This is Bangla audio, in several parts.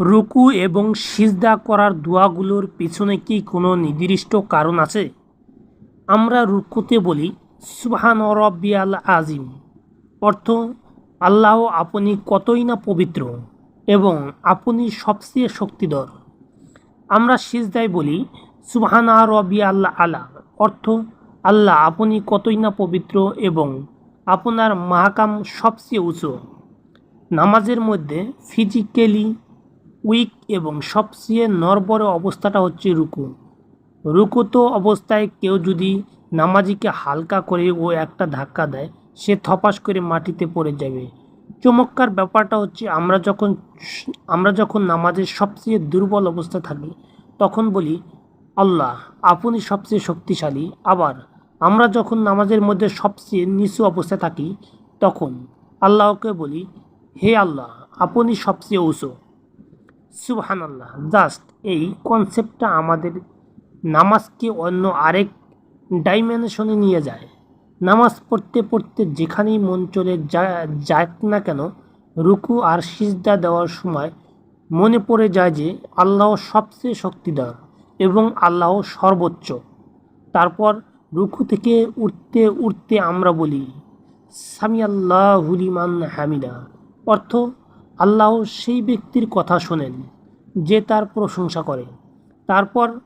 রুকু এবং সিজদা করার দোয়াগুলোর পিছনে কি কোনো নির্দিষ্ট কারণ আছে? আমরা রুকুতে বলি, সুবহান রব্বিয়াল আজিম। অর্থ, আল্লাহ আপনি কতই না পবিত্র এবং আপনি সবচেয়ে শক্তিধর। আমরা সিজদায় বলি, সুবহানা রবি আল্লাহ আলা। অর্থ, আল্লাহ আপনি কতই না পবিত্র এবং আপনার মাহাকাম সবচেয়ে উঁচু। নামাজের মধ্যে ফিজিক্যালি উইক এবং সবচেয়ে নরবরে অবস্থাটা হচ্ছে রুকু। রুকুত অবস্থায় কেউ যদি নামাজিকে হালকা করে ও একটা ধাক্কা দেয়, সে থপাস করে মাটিতে পড়ে যাবে। চমৎকার ব্যাপারটা হচ্ছে আমরা যখন আমরা যখন নামাজের সবচেয়ে দুর্বল অবস্থা থাকি, তখন বলি, আল্লাহ, আপনি সবচেয়ে শক্তিশালী। আবার আমরা যখন নামাজের মধ্যে সবচেয়ে নিচু অবস্থায় থাকি, তখন আল্লাহকে বলি, হে আল্লাহ, আপনি সবচেয়ে উঁচু। সুবহান আল্লাহ জাস্ট এই কনসেপ্টটা আমাদের নামাজকে অন্য আরেক ডাইমেনশনে নিয়ে যায়। নামাজ পড়তে পড়তে যেখানেই মন চলে যা- যাক না কেন, রুকু আর সিজদা দেওয়ার সময় মনে পড়ে যায় যে আল্লাহ সবচেয়ে শক্তিধর এবং আল্লাহ সর্বোচ্চ। তারপর রুকু থেকে উঠতে উঠতে আমরা বলি সামি আল্লাহ হুলিমান হামিদা। অর্থ আল্লাহ সেই ব্যক্তির কথা শোনেন যে তার প্রশংসা করে। তারপর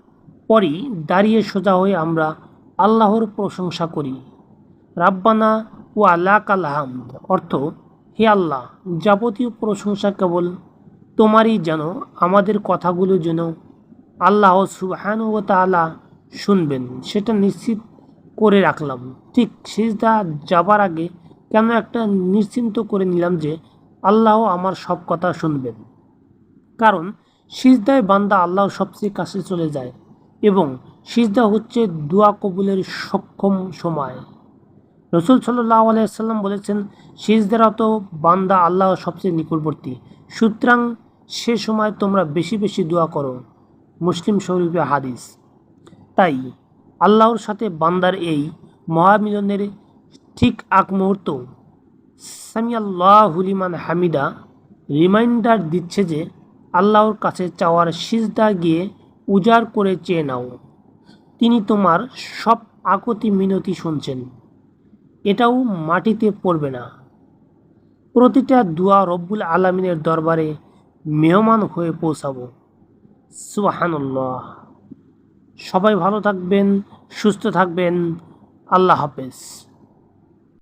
পরই দাঁড়িয়ে সোজা হয়ে আমরা আল্লাহর প্রশংসা করি। রাব্বানা ও আল্লাহ কালাহাম অর্থ, হে আল্লাহ, যাবতীয় প্রশংসা কেবল তোমারই যেন, আমাদের কথাগুলো যেন আল্লাহ সুবহান ও শুনবেন, সেটা নিশ্চিত করে রাখলাম। ঠিক সিজদা যাবার আগে কেন একটা নিশ্চিন্ত করে নিলাম যে আল্লাহ আমার সব কথা শুনবেন। কারণ সিজদায় বান্দা আল্লাহ সবচেয়ে কাছে চলে যায় এবং সিজদা হচ্ছে দোয়া কবুলের সক্ষম সময়। রসুল সাল্লাহ আলাইসাল্লাম বলেছেন সিজদারত বান্দা আল্লাহ সবচেয়ে নিকটবর্তী। সুতরাং সে সময় তোমরা বেশি বেশি দোয়া করো। মুসলিম শরীফে হাদিস। তাই আল্লাহর সাথে বান্দার এই মহামিলনের ঠিক আগ মুহূর্ত সামি আল্লাহ হুলিমান হামিদা রিমাইন্ডার দিচ্ছে যে আল্লাহর কাছে চাওয়ার সিজদা গিয়ে উজাড় করে চেয়ে নাও। তিনি তোমার সব আকতি মিনতি শুনছেন। এটাও মাটিতে পড়বে না। প্রতিটা দোয়া রব্বুল আলমিনের দরবারে মেহমান হয়ে পৌঁছাবো। সুবাহানুল্লাহ। সবাই ভালো থাকবেন, সুস্থ থাকবেন। আল্লাহ হাফেজ।